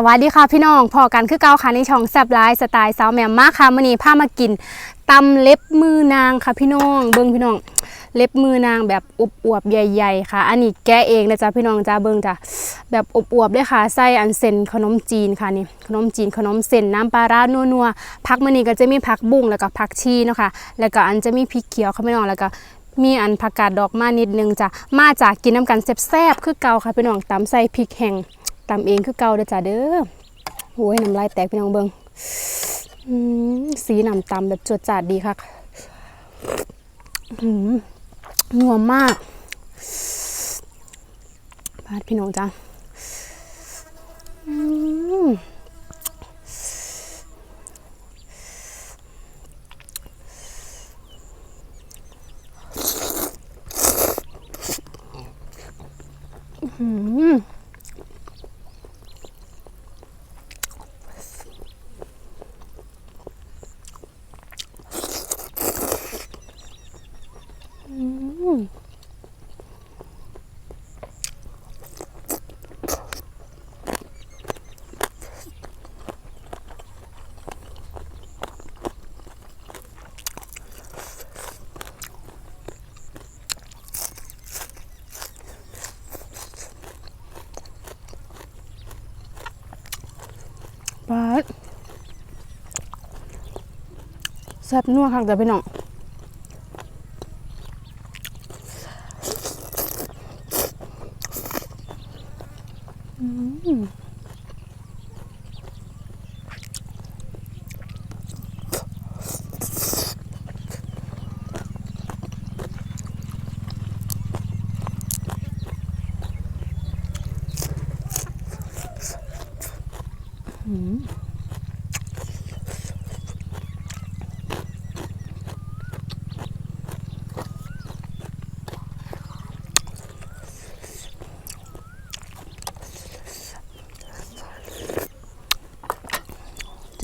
สวัสดีค่ะพี่น้องพอกันคือเก่าค่ะในช่องแซบไลฟ์สไตล์สาวแหม่มมากค่ะมื้อนี้พามากินตำเล็บมือนางค่ะพี่น้องเบิ่งพี่น้อง เล็บมือนางแบบอวบๆใหญ่ ๆ ค่ะ อันนี้แกเองนะจ๊ะพี่น้องจ้าเบิ่งจ้ะแบบอวบๆเลยค่ะใส่อันเซนขนมจีนค่ะนี่ขนมจีนขนมเส้นน้ำปลาร้านัวๆผักมื้อนี้ก็จะมีผักบุ้งแล้วก็ผักชีเนาะค่ะแล้วก็อันจะมีพริกเขียวค่ะพี่น้องแล้วก็มีอันผักกาดดอกมานิดนึงจ้ะมาจากกินน้ำกันแซ่บๆคือเก่าค่ะพี่น้องตำใส่พริกแห้ง ตำเองคือเก่าเด้อจ้าเด้อโอ้ยน้ำลายแตกพี่น้องเบิงสีน้ำตำแบบจวดจาดดีค่ะอืมนัวมากพาดพี่น้องจ้าอืมอืม ปลาแซ่บนัวค่ะแต่พี่น้องอืม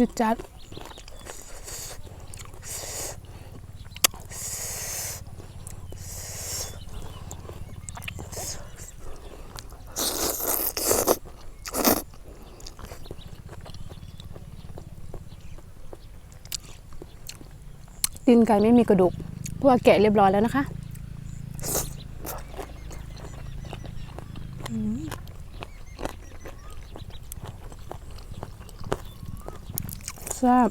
จุดจัดตีนไก่ไม่มีกระดูกเพราะว่าแกะเรียบร้อยแล้วนะคะ แซ่บ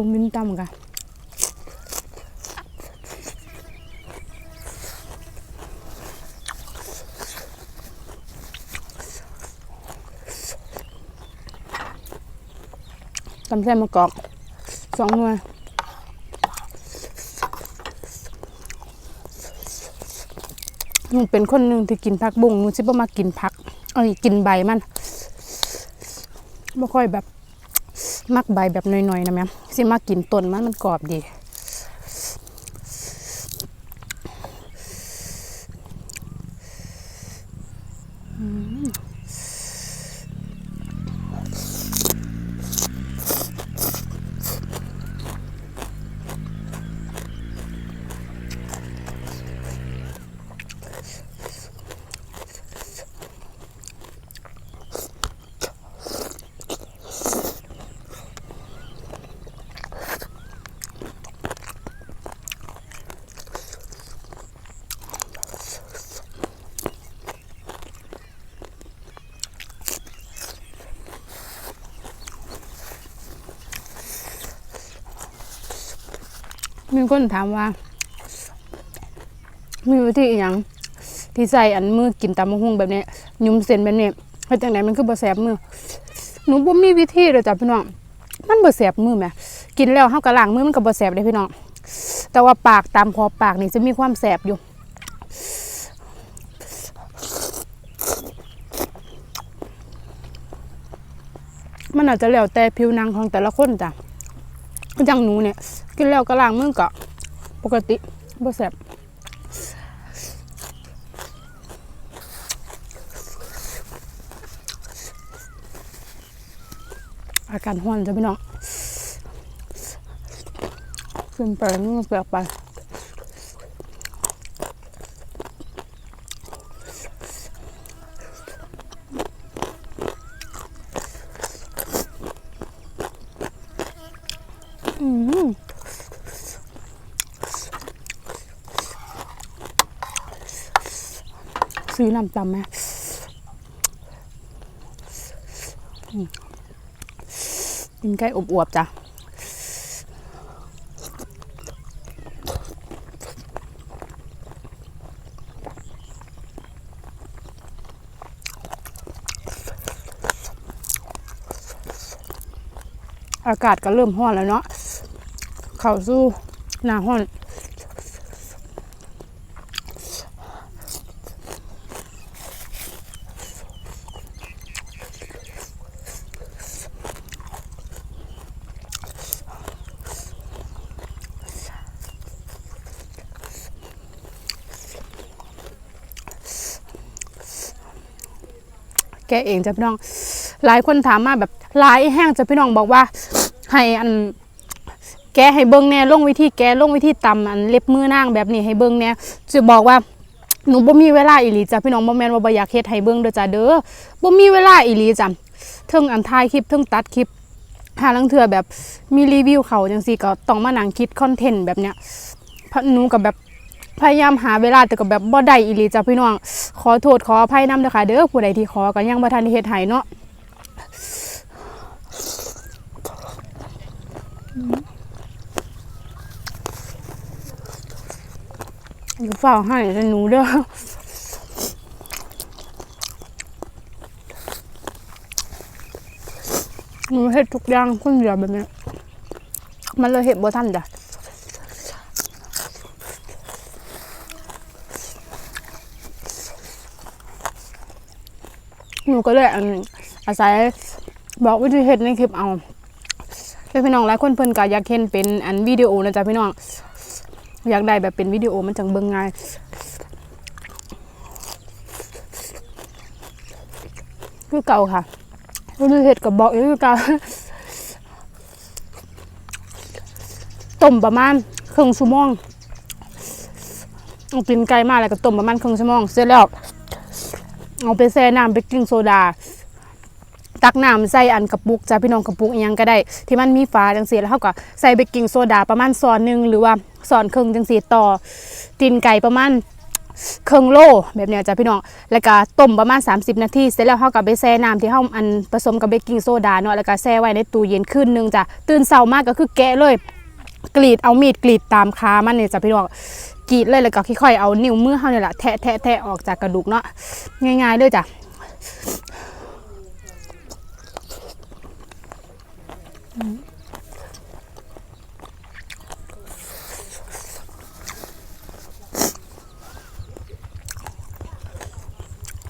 วงมินตำกันตำแซ่มะกอกสองหน่วยหนูเป็นคนหนึ่งที่กินผักบุ้งหนูสิบ่มากินผักเอ้ยกินใบมันไม่ค่อยแบบ มักใบแบบน่อยๆนะแม่ สิมากินต้นมันมันกรอบดี มีคนถามว่า มีวิธีอย่างที่ใส่อันมือกินตำมะฮุ่งแบบนี้ยุ้มเส้นแบบนี้เฮ็ดจังไดมันคือบ่แสบมือหนูบ่มีวิธีเลยจ้ะพี่น้องมันบ่แสบมือแหมกินแล้วเฮาก็ล้างมือมันก็บ่แสบเด้พี่น้องแต่ว่าปากตามคอปากนี่จะมีความแสบอยู่มันอาจจะแล้วแต่ผิวหนังของแต่ละคนจ้ะอย่างหนูเนี่ย กินแล้วก็ล้างมือก็ปกติบ่แสบอาการห้อนจะพี่น้องขึ้นไปมือเปลือกไปอืม ซื้อน้ำตำไหมกินไก่อบอวบๆจ้ะอากาศก็เริ่มร้อนแล้วเนาะ เข้าสู่หน้าร้อน แกเองจ้ะพี่น้อง หลายคนถามมาแบบหลายแห้งจ้ะพี่น้องบอกว่า ให้อันแกให้เบิ้งแน่ลงวิธีแกลงวิธีตำอันเล็บมือนางแบบนี้ให้เบิ้งแน่จะบอกว่าหนูบ่มีเวลาอีหลีจ้ะพี่น้องบ่แม่นว่าบ่อยากเฮ็ดให้เบิ้งเด้อจ้ะเด้อบ่มีเวลาอีหลีจ้ะเทิงอันถ่ายคลิปเทิงตัดคลิปหาลังเทื่อแบบมีรีวิวเขาจังซี่ก็ต้องมานั่งคิดคอนเทนต์แบบเนี้ยพระหนูก็แบบ พยายามหาเวลาแต่ก็แบบบ่ได้อีหลีจ้ะพี่น้อง ขอโทษขออภัยนำเด้อค่ะเด้อผู้ใดที่ขอก็ยังบ่ทันเฮ็ดให้เนาะอย่าเฝ้าให้แต่หนูเด้อหนูเฮ็ดทุกอย่างคนเดียวแบบนี้มันเลยเห็ดบ่ทันจ้ะ หนูก็เลยอันอาศัยบอกวิธีเฮ็ดในคลิปเอาแต่พี่น้องหลายคนเพิ่นก็อยากเห็นเป็นอันวิดีโอนะจ๊ะพี่น้องอยากได้แบบเป็นวิดีโอมันจังเบิ่งง่ายคือเก่าค่ะรู้เห็ดกับบอกอยู่คือเก่าต้มประมาณครึ่งชั่วโมงกินไก่มาแล้วก็ต้มประมาณครึ่งชั่วโมงเสร็จแล้ว เอาไปแช่น้ำเบกกิ้งโซดา ตักน้ำใส่อันกระปุกจ้าพี่น้องกระปุกอิหยังก็ได้ ที่มันมีฝาจังสีแล้วเขาก็ใส่เบกกิ้งโซดาประมาณซอนหนึ่งหรือว่าซอนครึ่งจังสีต่อตีนไก่ประมาณครึ่งโลแบบเนี้ยจ้าพี่น้อง แล้วก็ต้มประมาณ 30 นาที เสร็จแล้วเขาก็ไปแช่น้ำที่เขาอันผสมกับเบกกิ้งโซดาเนาะ แล้วก็แช่ไว้ในตู้เย็นคืนหนึงจ้ะ ตื่นเช้ามากก็คือแกะเลย กรีดเอามีดกรีดตามขามันเนี่ยจ้ะพี่น้อง กรีดเลยแล้วก็ค่อยๆเอานิ้วมือเขาเนี่ยแหละแทะแทะแทะออกจากกระดูกเนาะง่ายๆเลยจ้ะ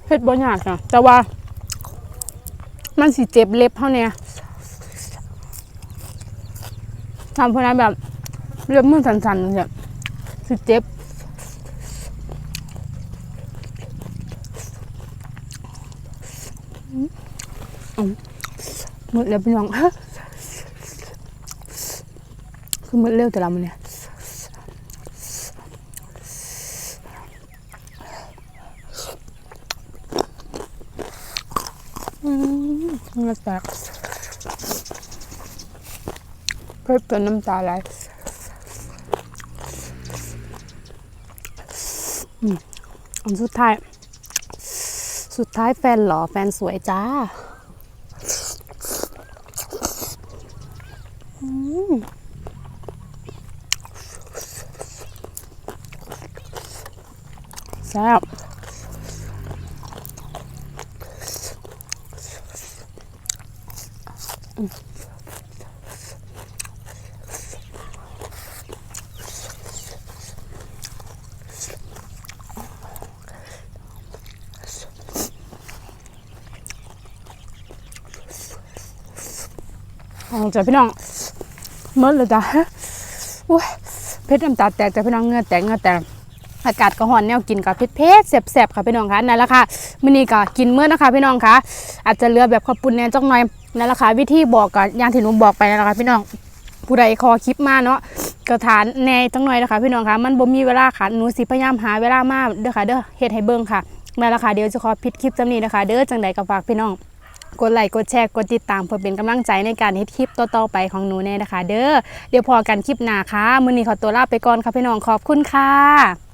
เฮ็ดบ่ยากจ้ะแต่ว่า มันสิเจ็บเล็บเฮาเนี่ยทำเพราะนั้นแบบเล็บมือสั่นๆเนี่ยสิเจ็บอืมอืม หมดแล้วพี่น้องคือหมดเร็วแต่ละมันเนี่ยอืมเหงือแตกเพื่อเป็นน้ำตาไหลอืมอันสุดท้าย สุดท้ายแฟนหล่อแฟนสวยจ้าแซ่บอืม อจ้ะพี่น้องหมดเลยจ้ะโอ้ยเพชรน้ำตาแตกจ้ะพี่น้องเงือแตกเงือแตกอากาศก็ร้อนแนวกินกับเพชรเพชรแสบๆค่ะพี่น้องคะนั่นแหละค่ะมื้อนี้ก็กินเมื่อนะคะพี่น้องคะอาจจะเลือแบบข้าวปุ้นแน่จักหน่อยนั่นแหละค่ะวิธีบอกก็อย่างที่หนูบอกไปนั่นแหละค่ะพี่น้องผู้ใดคอคลิปมาเนาะก็ทานแน่จังหน่อยนะคะพี่น้องคะมันบ่มีเวลาค่ะหนูสิพยายามหาเวลามาเด้อค่ะเด้อเฮ็ดให้เบิ่งค่ะนั่นแหละค่ะเดี๋ยวจะขอปิดคลิปจำนี้นะคะ เด้อจังใดก็ฝากพี่น้อง กดไลค์กดแชร์กดติดตามเพื่อเป็นกำลังใจในการเฮ็ดคลิปต่อๆไปของหนูแน่นะคะ เด้อเดี๋ยวพอกันคลิปหน้าค่ะมื้อนี้ขอตัวลาไปก่อนค่ะพี่น้องขอบคุณค่ะ